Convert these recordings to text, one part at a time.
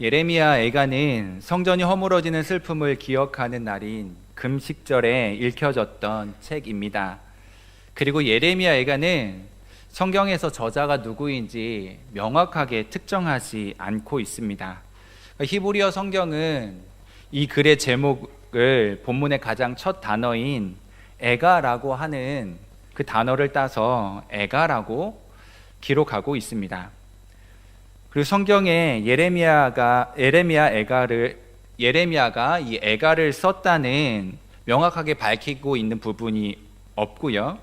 예레미야 애가는 성전이 허물어지는 슬픔을 기억하는 날인 금식절에 읽혀졌던 책입니다. 그리고 예레미야 애가는 성경에서 저자가 누구인지 명확하게 특정하지 않고 있습니다. 히브리어 성경은 이 글의 제목을 본문의 가장 첫 단어인 에가라고 하는 그 단어를 따서 에가라고 기록하고 있습니다. 그리고 성경에 예레미야가 예레미야 에가를 예레미야가 이 에가를 썼다는 명확하게 밝히고 있는 부분이 없고요.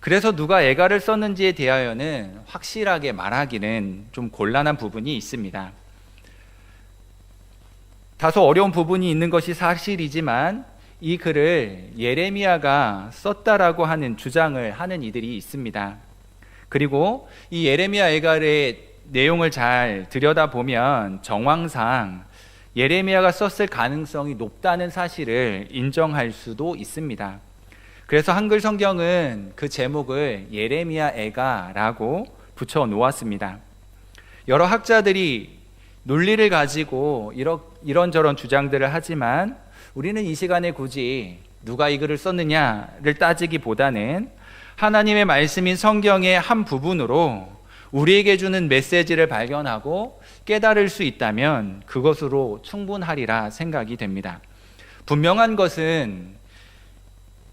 그래서 누가 에가를 썼는지에 대하여는 확실하게 말하기는 좀 곤란한 부분이 있습니다. 다소 어려운 부분이 있는 것이 사실이지만 이 글을 예레미야가 썼다라고 하는 주장을 하는 이들이 있습니다. 그리고 이 예레미야 에갈의 내용을 잘 들여다보면 정황상 예레미야가 썼을 가능성이 높다는 사실을 인정할 수도 있습니다. 그래서 한글 성경은 그 제목을 예레미야 에가라고 붙여 놓았습니다. 여러 학자들이 논리를 가지고 이런저런 주장들을 하지만 우리는 이 시간에 굳이 누가 이 글을 썼느냐를 따지기보다는 하나님의 말씀인 성경의 한 부분으로 우리에게 주는 메시지를 발견하고 깨달을 수 있다면 그것으로 충분하리라 생각이 됩니다. 분명한 것은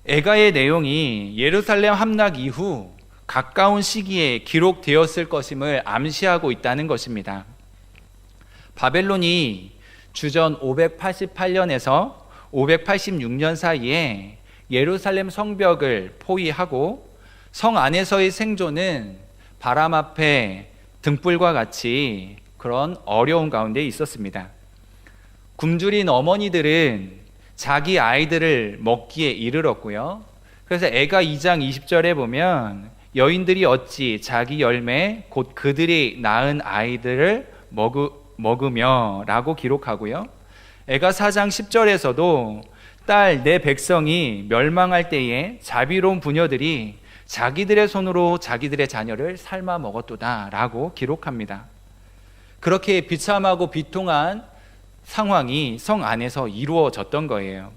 에가의 내용이 예루살렘 함락 이후 가까운 시기에 기록되었을 것임을 암시하고 있다는 것입니다. 바벨론이 주전 588년에서 586년 사이에 예루살렘 성벽을 포위하고 성 안에서의 생존은 바람 앞에 등불과 같이 그런 어려운 가운데 있었습니다. 굶주린 어머니들은 자기 아이들을 먹기에 이르렀고요. 그래서 애가 2장 20절에 보면 여인들이 어찌 자기 열매 곧 그들이 낳은 아이들을 먹으, 먹으며 라고 기록하고요. 애가 4장 10절에서도 딸 내 백성이 멸망할 때에 자비로운 부녀들이 자기들의 손으로 자기들의 자녀를 삶아 먹었도다 라고 기록합니다. 그렇게 비참하고 비통한 상황이 성 안에서 이루어졌던 거예요.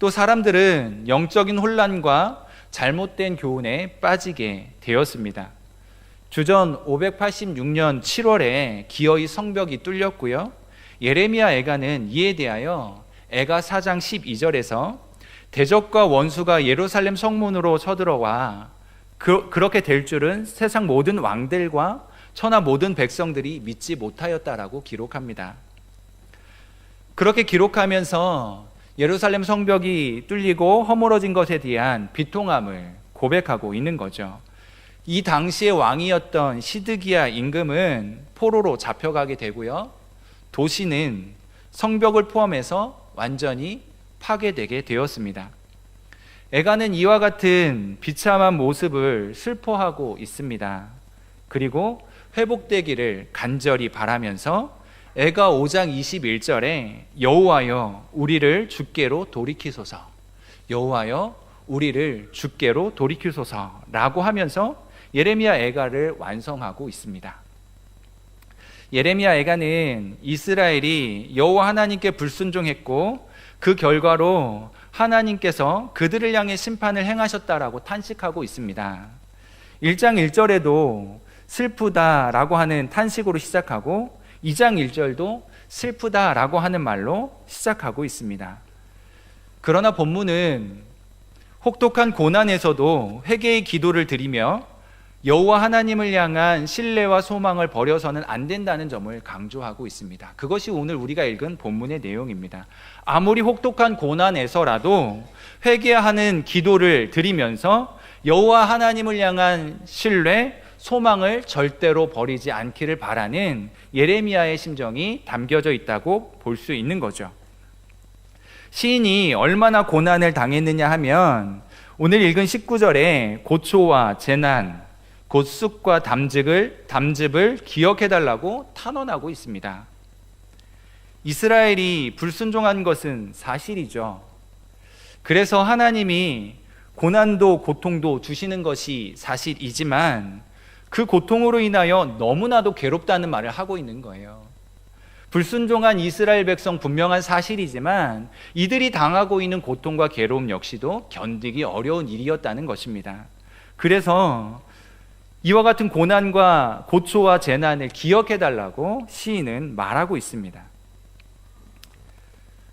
또 사람들은 영적인 혼란과 잘못된 교훈에 빠지게 되었습니다. 주전 586년 7월에 기어이 성벽이 뚫렸고요. 예레미야 애가는 이에 대하여 애가 4장 12절에서 대적과 원수가 예루살렘 성문으로 쳐들어와 그, 그렇게 될 줄은 세상 모든 왕들과 천하 모든 백성들이 믿지 못하였다라고 기록합니다. 그렇게 기록하면서 예루살렘 성벽이 뚫리고 허물어진 것에 대한 비통함을 고백하고 있는 거죠. 이 당시의 왕이었던 시드기야 임금은 포로로 잡혀가게 되고요. 도시는 성벽을 포함해서 완전히 파괴되게 되었습니다. 애가는 이와 같은 비참한 모습을 슬퍼하고 있습니다. 그리고 회복되기를 간절히 바라면서 애가 5장 21절에 여호와여 우리를 주께로 돌이키소서 여호와여 우리를 주께로 돌이키소서라고 하면서 예레미야 애가를 완성하고 있습니다. 예레미야 애가는 이스라엘이 여호와 하나님께 불순종했고 그 결과로 하나님께서 그들을 향해 심판을 행하셨다라고 탄식하고 있습니다. 1장 1절에도 슬프다라고 하는 탄식으로 시작하고 2장 1절도 슬프다라고 하는 말로 시작하고 있습니다. 그러나 본문은 혹독한 고난에서도 회개의 기도를 드리며 여호와 하나님을 향한 신뢰와 소망을 버려서는 안 된다는 점을 강조하고 있습니다. 그것이 오늘 우리가 읽은 본문의 내용입니다. 아무리 혹독한 고난에서라도 회개하는 기도를 드리면서 여호와 하나님을 향한 신뢰, 소망을 절대로 버리지 않기를 바라는 예레미야의 심정이 담겨져 있다고 볼 수 있는 거죠. 시인이 얼마나 고난을 당했느냐 하면 오늘 읽은 19절에 고초와 재난, 곧 쑥과 담즙을 담즙을 기억해 달라고 탄원하고 있습니다. 이스라엘이 불순종한 것은 사실이죠. 그래서 하나님이 고난도 고통도 주시는 것이 사실이지만 그 고통으로 인하여 너무나도 괴롭다는 말을 하고 있는 거예요. 불순종한 이스라엘 백성 분명한 사실이지만 이들이 당하고 있는 고통과 괴로움 역시도 견디기 어려운 일이었다는 것입니다. 그래서 이와 같은 고난과 고초와 재난을 기억해 달라고 시인은 말하고 있습니다.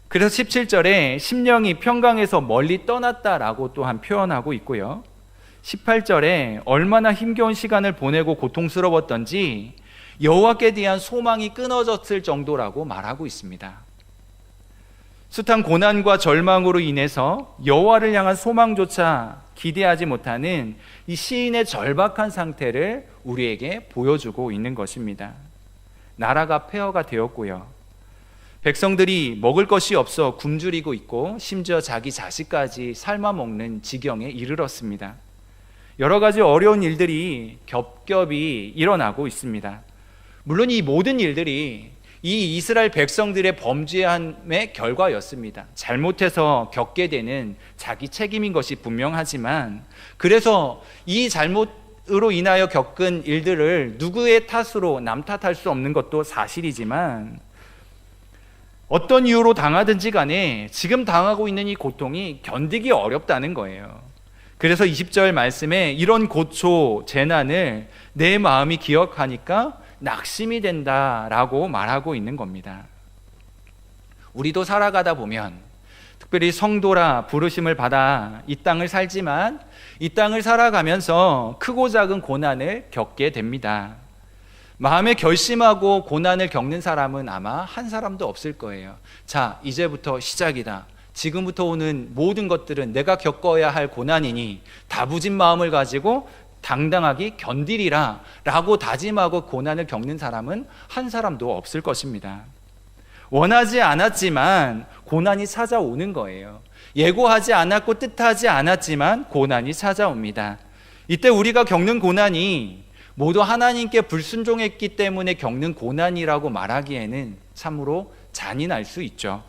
그래서 17절에 심령이 평강에서 멀리 떠났다라고 또한 표현하고 있고요. 18절에 얼마나 힘겨운 시간을 보내고 고통스러웠던지 여호와께 대한 소망이 끊어졌을 정도라고 말하고 있습니다. 숱한 고난과 절망으로 인해서 여호와를 향한 소망조차 기대하지 못하는 이 시인의 절박한 상태를 우리에게 보여주고 있는 것입니다. 나라가 폐허가 되었고요. 백성들이 먹을 것이 없어 굶주리고 있고 심지어 자기 자식까지 삶아 먹는 지경에 이르렀습니다. 여러 가지 어려운 일들이 겹겹이 일어나고 있습니다. 물론 이 모든 일들이 이 이스라엘 백성들의 범죄함의 결과였습니다. 잘못해서 겪게 되는 자기 책임인 것이 분명하지만 그래서 이 잘못으로 인하여 겪은 일들을 누구의 탓으로 남 탓할 수 없는 것도 사실이지만 어떤 이유로 당하든지 간에 지금 당하고 있는 이 고통이 견디기 어렵다는 거예요. 그래서 20절 말씀에 이런 고초, 재난을 내 마음이 기억하니까 낙심이 된다라고 말하고 있는 겁니다. 우리도 살아가다 보면 특별히 성도라 부르심을 받아 이 땅을 살지만 이 땅을 살아가면서 크고 작은 고난을 겪게 됩니다. 마음에 결심하고 고난을 겪는 사람은 아마 한 사람도 없을 거예요. 자, 이제부터 시작이다. 지금부터 오는 모든 것들은 내가 겪어야 할 고난이니 다부진 마음을 가지고 당당하게 견디리라 라고 다짐하고 고난을 겪는 사람은 한 사람도 없을 것입니다. 원하지 않았지만 고난이 찾아오는 거예요. 예고하지 않았고 뜻하지 않았지만 고난이 찾아옵니다. 이때 우리가 겪는 고난이 모두 하나님께 불순종했기 때문에 겪는 고난이라고 말하기에는 참으로 잔인할 수 있죠.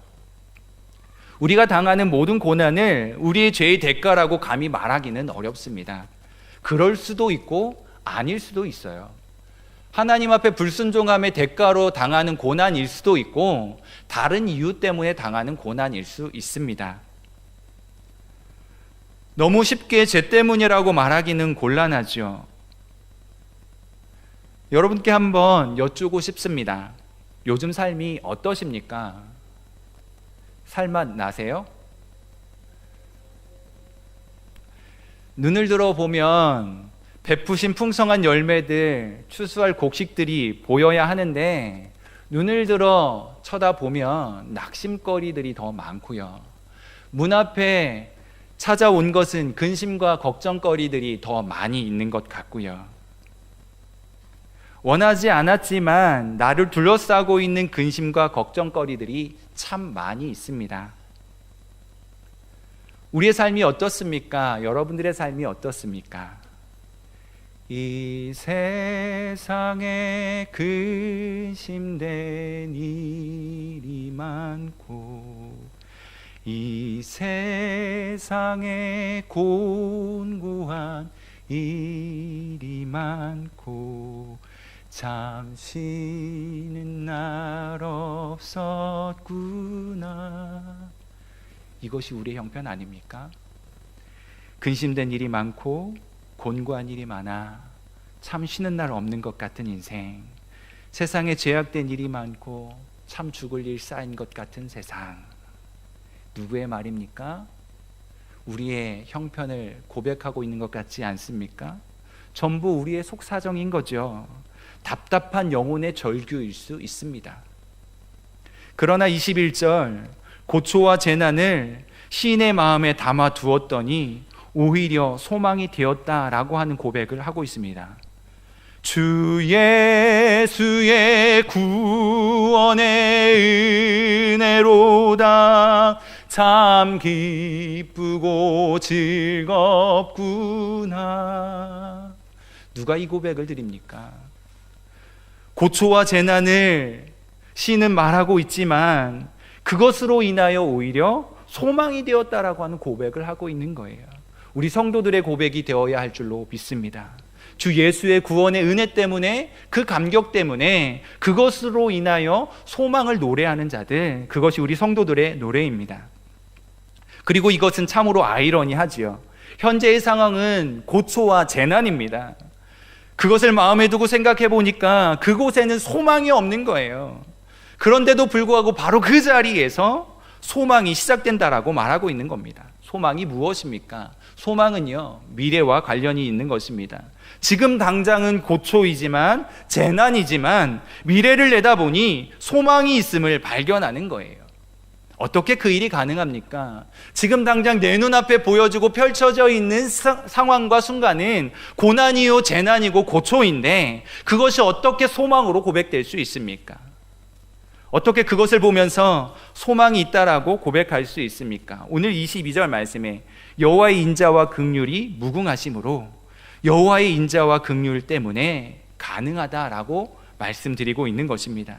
우리가 당하는 모든 고난을 우리의 죄의 대가라고 감히 말하기는 어렵습니다. 그럴 수도 있고 아닐 수도 있어요. 하나님 앞에 불순종함의 대가로 당하는 고난일 수도 있고 다른 이유 때문에 당하는 고난일 수 있습니다. 너무 쉽게 죄 때문이라고 말하기는 곤란하죠. 여러분께 한번 여쭈고 싶습니다. 요즘 삶이 어떠십니까? 살맛 나세요? 눈을 들어 보면 베푸신 풍성한 열매들, 추수할 곡식들이 보여야 하는데 눈을 들어 쳐다보면 낙심거리들이 더 많고요. 문 앞에 찾아온 것은 근심과 걱정거리들이 더 많이 있는 것 같고요. 원하지 않았지만 나를 둘러싸고 있는 근심과 걱정거리들이 참 많이 있습니다. 우리의 삶이 어떻습니까? 여러분들의 삶이 어떻습니까? 이 세상에 근심된 일이 많고 이 세상에 곤고한 일이 많고 잠시는 날 없었구나 이것이 우리의 형편 아닙니까? 근심된 일이 많고 곤고한 일이 많아 참 쉬는 날 없는 것 같은 인생 세상에 제약된 일이 많고 참 죽을 일 쌓인 것 같은 세상 누구의 말입니까? 우리의 형편을 고백하고 있는 것 같지 않습니까? 전부 우리의 속사정인 거죠. 답답한 영혼의 절규일 수 있습니다. 그러나 21절 고초와 재난을 시인의 마음에 담아 두었더니 오히려 소망이 되었다라고 하는 고백을 하고 있습니다. 주 예수의 구원의 은혜로다 참 기쁘고 즐겁구나. 누가 이 고백을 드립니까? 고초와 재난을 시는 말하고 있지만 그것으로 인하여 오히려 소망이 되었다라고 하는 고백을 하고 있는 거예요. 우리 성도들의 고백이 되어야 할 줄로 믿습니다. 주 예수의 구원의 은혜 때문에 그 감격 때문에 그것으로 인하여 소망을 노래하는 자들 그것이 우리 성도들의 노래입니다. 그리고 이것은 참으로 아이러니하지요. 현재의 상황은 고초와 재난입니다. 그것을 마음에 두고 생각해 보니까 그곳에는 소망이 없는 거예요. 그런데도 불구하고 바로 그 자리에서 소망이 시작된다라고 말하고 있는 겁니다. 소망이 무엇입니까? 소망은요, 미래와 관련이 있는 것입니다. 지금 당장은 고초이지만, 재난이지만, 미래를 내다보니 소망이 있음을 발견하는 거예요. 어떻게 그 일이 가능합니까? 지금 당장 내 눈앞에 보여주고 펼쳐져 있는 사, 상황과 순간은 고난이요, 재난이고 고초인데 그것이 어떻게 소망으로 고백될 수 있습니까? 어떻게 그것을 보면서 소망이 있다라고 고백할 수 있습니까? 오늘 22절 말씀에 여호와의 인자와 극률이 무궁하심으로 여호와의 인자와 극률 때문에 가능하다라고 말씀드리고 있는 것입니다.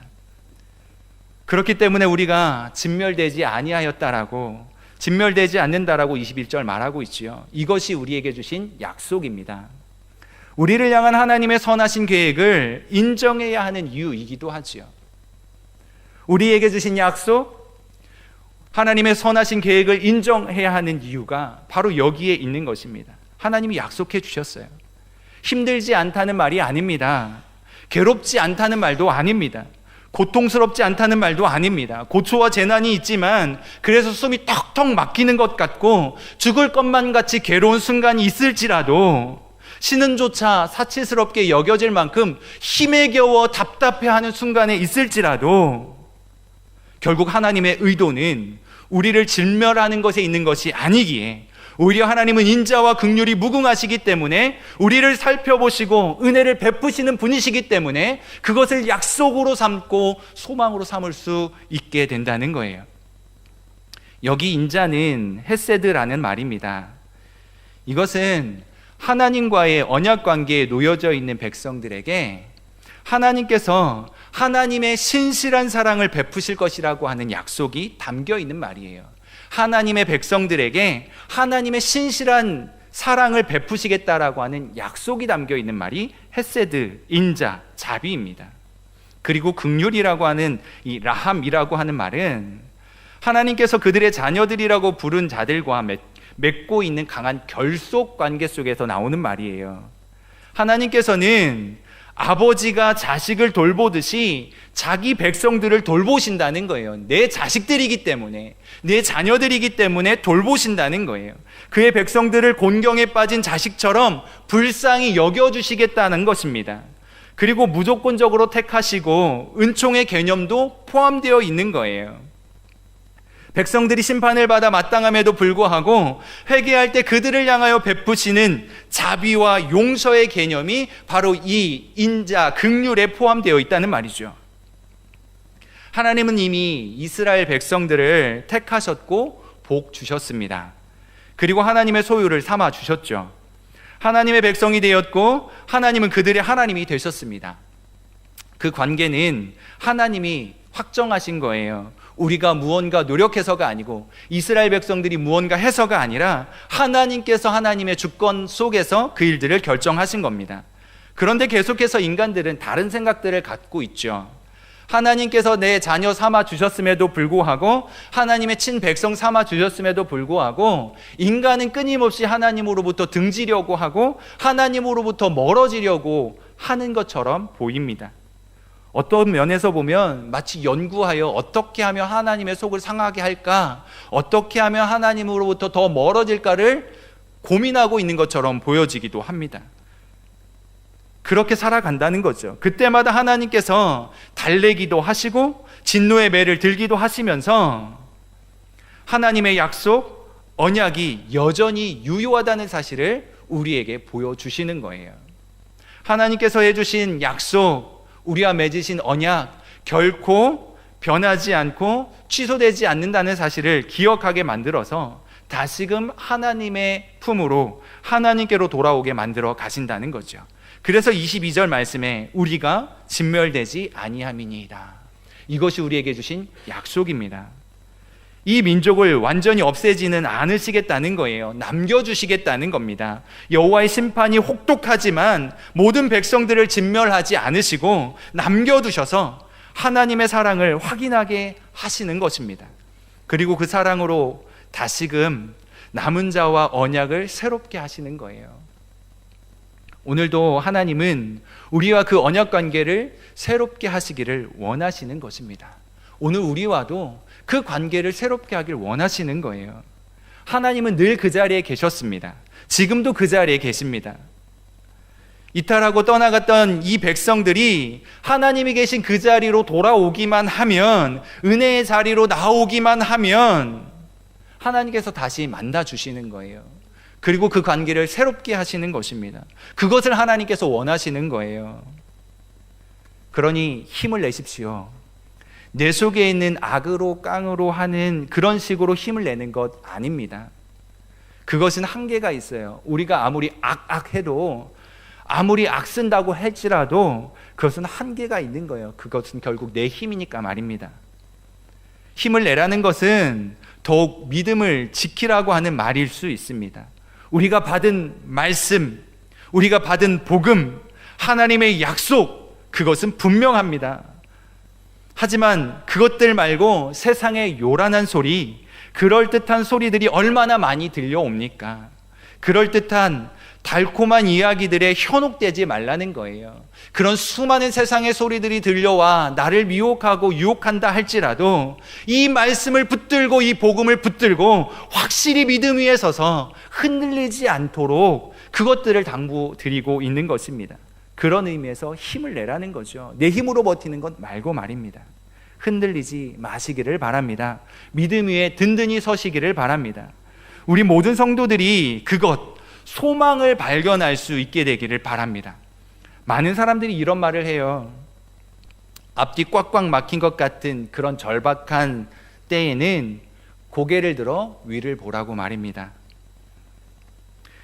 그렇기 때문에 우리가 진멸되지 아니하였다라고 진멸되지 않는다라고 21절 말하고 있지요. 이것이 우리에게 주신 약속입니다. 우리를 향한 하나님의 선하신 계획을 인정해야 하는 이유이기도 하지요. 우리에게 주신 약속, 하나님의 선하신 계획을 인정해야 하는 이유가 바로 여기에 있는 것입니다. 하나님이 약속해 주셨어요. 힘들지 않다는 말이 아닙니다. 괴롭지 않다는 말도 아닙니다. 고통스럽지 않다는 말도 아닙니다. 고초와 재난이 있지만 그래서 숨이 턱턱 막히는 것 같고 죽을 것만 같이 괴로운 순간이 있을지라도 쉬는 조차 사치스럽게 여겨질 만큼 힘에 겨워 답답해하는 순간에 있을지라도 결국 하나님의 의도는 우리를 진멸하는 것에 있는 것이 아니기에 오히려 하나님은 인자와 극률이 무궁하시기 때문에 우리를 살펴보시고 은혜를 베푸시는 분이시기 때문에 그것을 약속으로 삼고 소망으로 삼을 수 있게 된다는 거예요. 여기 인자는 헤세드라는 말입니다. 이것은 하나님과의 언약 관계에 놓여져 있는 백성들에게 하나님께서 하나님의 신실한 사랑을 베푸실 것이라고 하는 약속이 담겨 있는 말이에요. 하나님의 백성들에게 하나님의 신실한 사랑을 베푸시겠다라고 하는 약속이 담겨 있는 말이 헤세드, 인자, 자비입니다. 그리고 극률이라고 하는 이 라함이라고 하는 말은 하나님께서 그들의 자녀들이라고 부른 자들과 맺고 있는 강한 결속 관계 속에서 나오는 말이에요. 하나님께서는 아버지가 자식을 돌보듯이 자기 백성들을 돌보신다는 거예요. 내 자식들이기 때문에, 내 자녀들이기 때문에 돌보신다는 거예요. 그의 백성들을 곤경에 빠진 자식처럼 불쌍히 여겨주시겠다는 것입니다. 그리고 무조건적으로 택하시고 은총의 개념도 포함되어 있는 거예요. 백성들이 심판을 받아 마땅함에도 불구하고 회개할 때 그들을 향하여 베푸시는 자비와 용서의 개념이 바로 이 인자 극률에 포함되어 있다는 말이죠. 하나님은 이미 이스라엘 백성들을 택하셨고 복 주셨습니다. 그리고 하나님의 소유를 삼아 주셨죠. 하나님의 백성이 되었고 하나님은 그들의 하나님이 되셨습니다. 그 관계는 하나님이 확정하신 거예요. 우리가 무언가 노력해서가 아니고 이스라엘 백성들이 무언가 해서가 아니라 하나님께서 하나님의 주권 속에서 그 일들을 결정하신 겁니다. 그런데 계속해서 인간들은 다른 생각들을 갖고 있죠. 하나님께서 내 자녀 삼아 주셨음에도 불구하고 하나님의 친 백성 삼아 주셨음에도 불구하고 인간은 끊임없이 하나님으로부터 등지려고 하고 하나님으로부터 멀어지려고 하는 것처럼 보입니다. 어떤 면에서 보면 마치 연구하여 어떻게 하면 하나님의 속을 상하게 할까, 어떻게 하면 하나님으로부터 더 멀어질까를 고민하고 있는 것처럼 보여지기도 합니다. 그렇게 살아간다는 거죠. 그때마다 하나님께서 달래기도 하시고 진노의 매를 들기도 하시면서 하나님의 약속, 언약이 여전히 유효하다는 사실을 우리에게 보여주시는 거예요. 하나님께서 해주신 약속, 우리와 맺으신 언약 결코 변하지 않고 취소되지 않는다는 사실을 기억하게 만들어서 다시금 하나님의 품으로 하나님께로 돌아오게 만들어 가신다는 거죠. 그래서 22절 말씀에 우리가 진멸되지 아니함이니이다. 이것이 우리에게 주신 약속입니다. 이 민족을 완전히 없애지는 않으시겠다는 거예요. 남겨주시겠다는 겁니다. 여호와의 심판이 혹독하지만 모든 백성들을 진멸하지 않으시고 남겨두셔서 하나님의 사랑을 확인하게 하시는 것입니다. 그리고 그 사랑으로 다시금 남은 자와 언약을 새롭게 하시는 거예요. 오늘도 하나님은 우리와 그 언약 관계를 새롭게 하시기를 원하시는 것입니다. 오늘 우리와도 그 관계를 새롭게 하길 원하시는 거예요. 하나님은 늘 그 자리에 계셨습니다. 지금도 그 자리에 계십니다. 이탈하고 떠나갔던 이 백성들이 하나님이 계신 그 자리로 돌아오기만 하면, 은혜의 자리로 나오기만 하면, 하나님께서 다시 만나 주시는 거예요. 그리고 그 관계를 새롭게 하시는 것입니다. 그것을 하나님께서 원하시는 거예요. 그러니 힘을 내십시오. 내 속에 있는 악으로 깡으로 하는 그런 식으로 힘을 내는 것 아닙니다. 그것은 한계가 있어요. 우리가 아무리 악악 해도 아무리 악 쓴다고 할지라도 그것은 한계가 있는 거예요. 그것은 결국 내 힘이니까 말입니다. 힘을 내라는 것은 더욱 믿음을 지키라고 하는 말일 수 있습니다. 우리가 받은 말씀, 우리가 받은 복음, 하나님의 약속, 그것은 분명합니다. 하지만 그것들 말고 세상의 요란한 소리, 그럴듯한 소리들이 얼마나 많이 들려옵니까? 그럴듯한 달콤한 이야기들에 현혹되지 말라는 거예요. 그런 수많은 세상의 소리들이 들려와 나를 미혹하고 유혹한다 할지라도 이 말씀을 붙들고 이 복음을 붙들고 확실히 믿음 위에 서서 흔들리지 않도록 그것들을 당부 드리고 있는 것입니다. 그런 의미에서 힘을 내라는 거죠. 내 힘으로 버티는 것 말고 말입니다. 흔들리지 마시기를 바랍니다. 믿음 위에 든든히 서시기를 바랍니다. 우리 모든 성도들이 그것 소망을 발견할 수 있게 되기를 바랍니다. 많은 사람들이 이런 말을 해요. 앞뒤 꽉꽉 막힌 것 같은 그런 절박한 때에는 고개를 들어 위를 보라고 말입니다.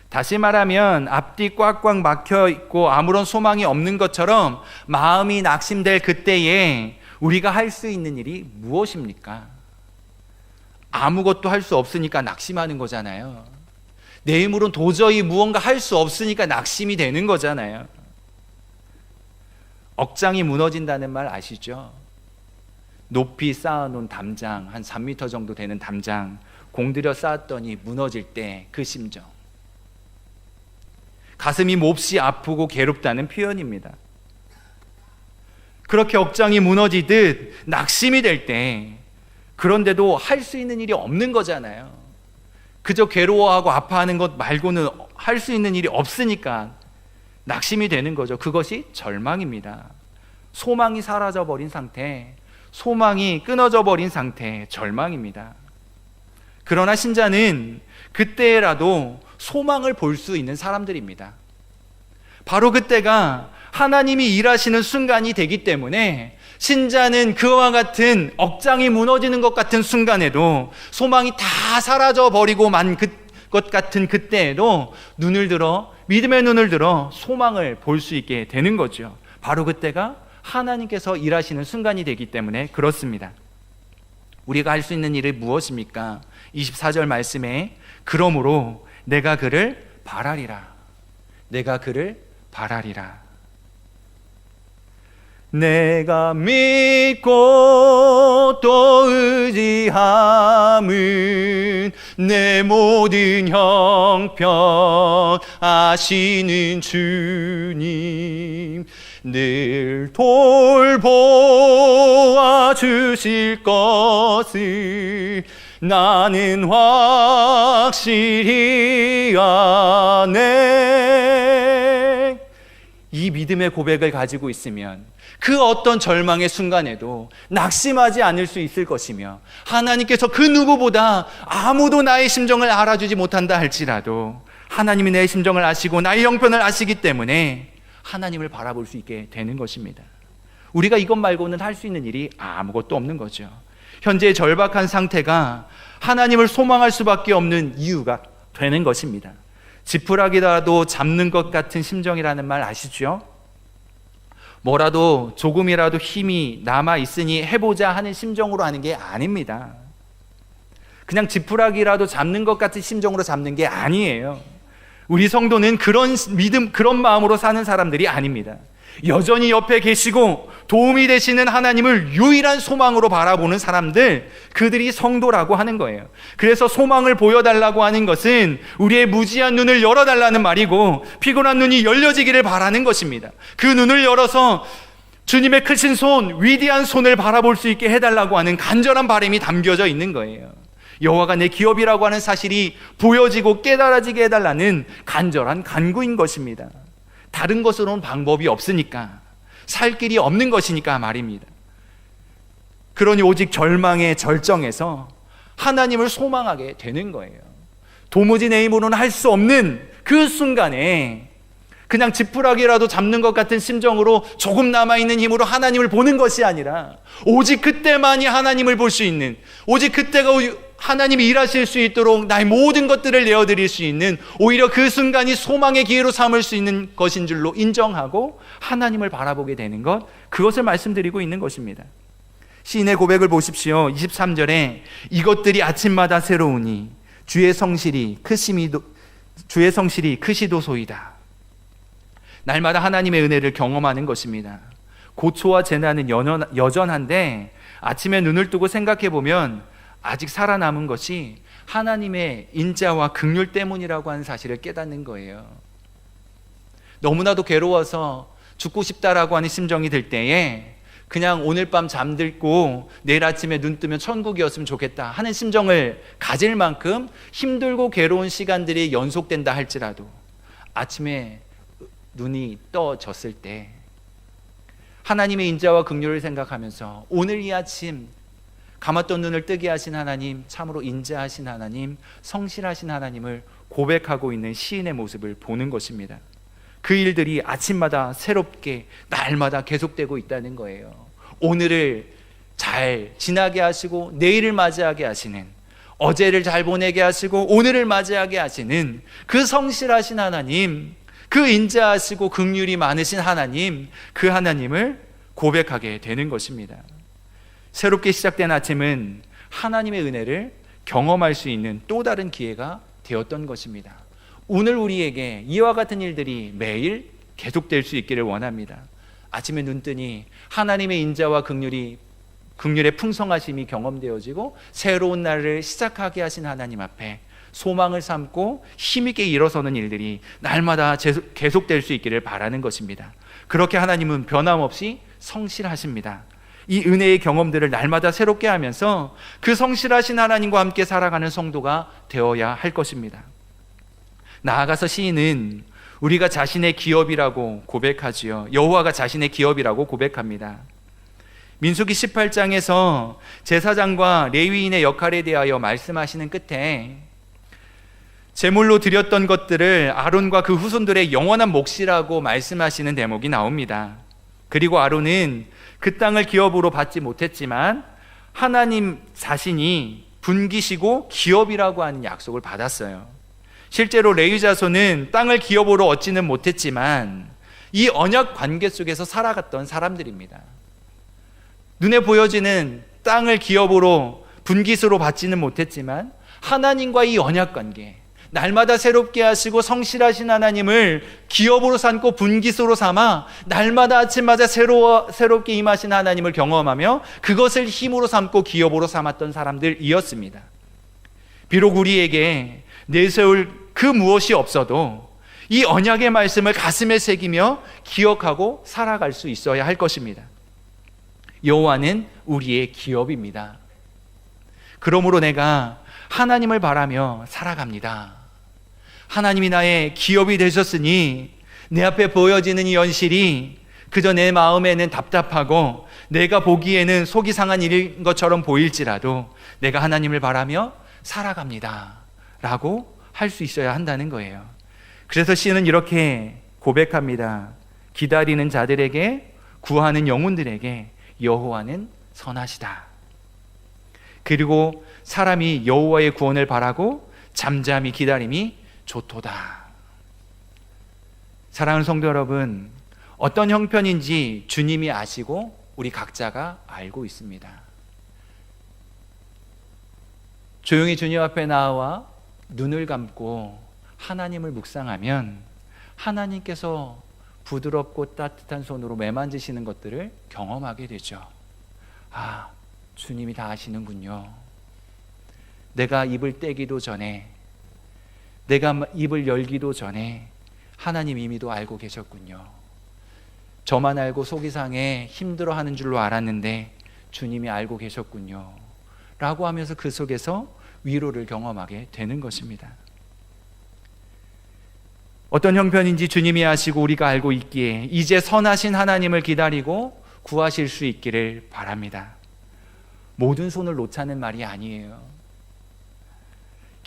다시 말하면 앞뒤 꽉꽉 막혀 있고 아무런 소망이 없는 것처럼 마음이 낙심될 그때에 우리가 할 수 있는 일이 무엇입니까? 아무것도 할 수 없으니까 낙심하는 거잖아요. 내 힘으로는 도저히 무언가 할 수 없으니까 낙심이 되는 거잖아요. 억장이 무너진다는 말 아시죠? 높이 쌓아놓은 담장, 한 3m 정도 되는 담장, 공들여 쌓았더니 무너질 때 그 심정. 가슴이 몹시 아프고 괴롭다는 표현입니다. 그렇게 억장이 무너지듯 낙심이 될 때, 그런데도 할 수 있는 일이 없는 거잖아요. 그저 괴로워하고 아파하는 것 말고는 할 수 있는 일이 없으니까 낙심이 되는 거죠. 그것이 절망입니다. 소망이 사라져 버린 상태, 소망이 끊어져 버린 상태, 절망입니다. 그러나 신자는 그때라도 소망을 볼 수 있는 사람들입니다. 바로 그때가 하나님이 일하시는 순간이 되기 때문에 신자는 그와 같은 억장이 무너지는 것 같은 순간에도 소망이 다 사라져 버리고 만것 같은 그때에도 눈을 들어 믿음의 눈을 들어 소망을 볼 수 있게 되는 거죠. 바로 그때가 하나님께서 일하시는 순간이 되기 때문에 그렇습니다. 우리가 할 수 있는 일이 무엇입니까? 24절 말씀에 그러므로 내가 그를 바라리라. 내가 그를 바라리라. 내가 믿고 또 의지함은 내 모든 형편 아시는 주님 늘 돌보아 주실 것을 나는 확실히 아네 이 믿음의 고백을 가지고 있으면 그 어떤 절망의 순간에도 낙심하지 않을 수 있을 것이며 하나님께서 그 누구보다 아무도 나의 심정을 알아주지 못한다 할지라도 하나님이 내 심정을 아시고 나의 형편을 아시기 때문에 하나님을 바라볼 수 있게 되는 것입니다. 우리가 이것 말고는 할 수 있는 일이 아무것도 없는 거죠. 현재 절박한 상태가 하나님을 소망할 수밖에 없는 이유가 되는 것입니다. 지푸라기라도 잡는 것 같은 심정이라는 말 아시죠? 뭐라도 조금이라도 힘이 남아 있으니 해보자 하는 심정으로 하는 게 아닙니다. 그냥 지푸라기라도 잡는 것 같은 심정으로 잡는 게 아니에요. 우리 성도는 그런 믿음, 그런 마음으로 사는 사람들이 아닙니다. 여전히 옆에 계시고 도움이 되시는 하나님을 유일한 소망으로 바라보는 사람들, 그들이 성도라고 하는 거예요. 그래서 소망을 보여달라고 하는 것은 우리의 무지한 눈을 열어달라는 말이고 피곤한 눈이 열려지기를 바라는 것입니다. 그 눈을 열어서 주님의 크신 손, 위대한 손을 바라볼 수 있게 해달라고 하는 간절한 바람이 담겨져 있는 거예요. 여호와가 내 기업이라고 하는 사실이 보여지고 깨달아지게 해달라는 간절한 간구인 것입니다. 다른 것으로는 방법이 없으니까 살 길이 없는 것이니까 말입니다. 그러니 오직 절망의 절정에서 하나님을 소망하게 되는 거예요. 도무지 내 힘으로는 할 수 없는 그 순간에 그냥 지푸라기라도 잡는 것 같은 심정으로 조금 남아있는 힘으로 하나님을 보는 것이 아니라 오직 그때만이 하나님을 볼 수 있는 오직 그때가 하나님이 일하실 수 있도록 나의 모든 것들을 내어드릴 수 있는 오히려 그 순간이 소망의 기회로 삼을 수 있는 것인 줄로 인정하고 하나님을 바라보게 되는 것 그것을 말씀드리고 있는 것입니다. 시인의 고백을 보십시오. 23절에 이것들이 아침마다 새로우니 주의 성실이 크심이도 주의 성실이 크시도소이다. 날마다 하나님의 은혜를 경험하는 것입니다. 고초와 재난은 여전한데 아침에 눈을 뜨고 생각해 보면 아직 살아남은 것이 하나님의 인자와 극률 때문이라고 하는 사실을 깨닫는 거예요. 너무나도 괴로워서 죽고 싶다라고 하는 심정이 들 때에 그냥 오늘 밤 잠들고 내일 아침에 눈 뜨면 천국이었으면 좋겠다 하는 심정을 가질 만큼 힘들고 괴로운 시간들이 연속된다 할지라도 아침에 눈이 떠졌을 때 하나님의 인자와 긍휼을 생각하면서 오늘 이 아침 감았던 눈을 뜨게 하신 하나님, 참으로 인자하신 하나님, 성실하신 하나님을 고백하고 있는 시인의 모습을 보는 것입니다. 그 일들이 아침마다 새롭게 날마다 계속되고 있다는 거예요. 오늘을 잘 지나게 하시고 내일을 맞이하게 하시는 어제를 잘 보내게 하시고 오늘을 맞이하게 하시는 그 성실하신 하나님, 그 인자하시고 극률이 많으신 하나님, 그 하나님을 고백하게 되는 것입니다. 새롭게 시작된 아침은 하나님의 은혜를 경험할 수 있는 또 다른 기회가 되었던 것입니다. 오늘 우리에게 이와 같은 일들이 매일 계속될 수 있기를 원합니다. 아침에 눈 뜨니 하나님의 인자와 극률이 극률의 풍성하심이 경험되어지고 새로운 날을 시작하게 하신 하나님 앞에 소망을 삼고 힘있게 일어서는 일들이 날마다 계속될 수 있기를 바라는 것입니다. 그렇게 하나님은 변함없이 성실하십니다. 이 은혜의 경험들을 날마다 새롭게 하면서 그 성실하신 하나님과 함께 살아가는 성도가 되어야 할 것입니다. 나아가서 시인은 우리가 자신의 기업이라고 고백하지요. 여호와가 자신의 기업이라고 고백합니다. 민수기 18장에서 제사장과 레위인의 역할에 대하여 말씀하시는 끝에 제물로 드렸던 것들을 아론과 그 후손들의 영원한 몫이라고 말씀하시는 대목이 나옵니다. 그리고 아론은 그 땅을 기업으로 받지 못했지만 하나님 자신이 분기시고 기업이라고 하는 약속을 받았어요. 실제로 레위 자손은 땅을 기업으로 얻지는 못했지만 이 언약 관계 속에서 살아갔던 사람들입니다. 눈에 보여지는 땅을 기업으로 분기수로 받지는 못했지만 하나님과 이 언약 관계, 날마다 새롭게 하시고 성실하신 하나님을 기업으로 삼고 분기수로 삼아 날마다 아침마다 새로워, 새롭게 임하신 하나님을 경험하며 그것을 힘으로 삼고 기업으로 삼았던 사람들이었습니다. 비록 우리에게 내세울 그 무엇이 없어도 이 언약의 말씀을 가슴에 새기며 기억하고 살아갈 수 있어야 할 것입니다. 여호와는 우리의 기업입니다. 그러므로 내가 하나님을 바라며 살아갑니다. 하나님이 나의 기업이 되셨으니 내 앞에 보여지는 이 현실이 그저 내 마음에는 답답하고 내가 보기에는 속이 상한 일인 것처럼 보일지라도 내가 하나님을 바라며 살아갑니다. 라고 할 수 있어야 한다는 거예요. 그래서 시는 이렇게 고백합니다. 기다리는 자들에게 구하는 영혼들에게 여호와는 선하시다. 그리고 사람이 여호와의 구원을 바라고 잠잠히 기다림이 좋도다. 사랑하는 성도 여러분, 어떤 형편인지 주님이 아시고 우리 각자가 알고 있습니다. 조용히 주님 앞에 나와 눈을 감고 하나님을 묵상하면 하나님께서 부드럽고 따뜻한 손으로 매만지시는 것들을 경험하게 되죠. 아, 주님이 다 아시는군요. 내가 입을 떼기도 전에, 내가 입을 열기도 전에 하나님 이미도 알고 계셨군요. 저만 알고 속이 상해 힘들어 하는 줄로 알았는데 주님이 알고 계셨군요. 라고 하면서 그 속에서 위로를 경험하게 되는 것입니다. 어떤 형편인지 주님이 아시고 우리가 알고 있기에 이제 선하신 하나님을 기다리고 구하실 수 있기를 바랍니다. 모든 손을 놓자는 말이 아니에요.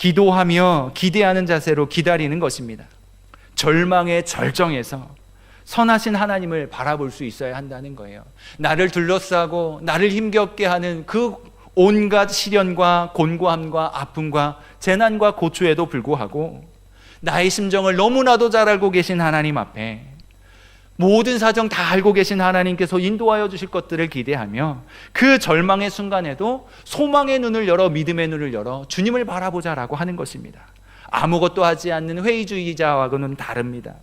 기도하며 기대하는 자세로 기다리는 것입니다. 절망의 절정에서 선하신 하나님을 바라볼 수 있어야 한다는 거예요. 나를 둘러싸고 나를 힘겹게 하는 그 온갖 시련과 곤고함과 아픔과 재난과 고초에도 불구하고 나의 심정을 너무나도 잘 알고 계신 하나님 앞에 모든 사정 다 알고 계신 하나님께서 인도하여 주실 것들을 기대하며 그 절망의 순간에도 소망의 눈을 열어 믿음의 눈을 열어 주님을 바라보자라고 하는 것입니다. 아무것도 하지 않는 회의주의자와는 다릅니다.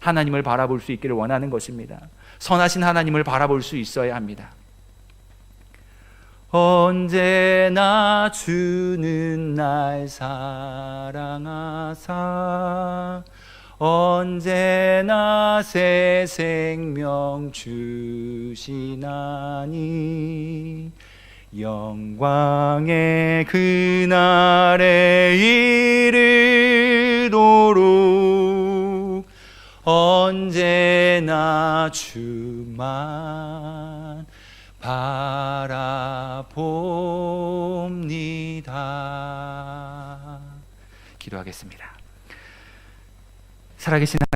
하나님을 바라볼 수 있기를 원하는 것입니다. 선하신 하나님을 바라볼 수 있어야 합니다. 언제나 주는 날 사랑하사 언제나 새 생명 주시나니 영광의 그날에 이르도록 언제나 주만 바라봅니다. 기도하겠습니다. 살아계신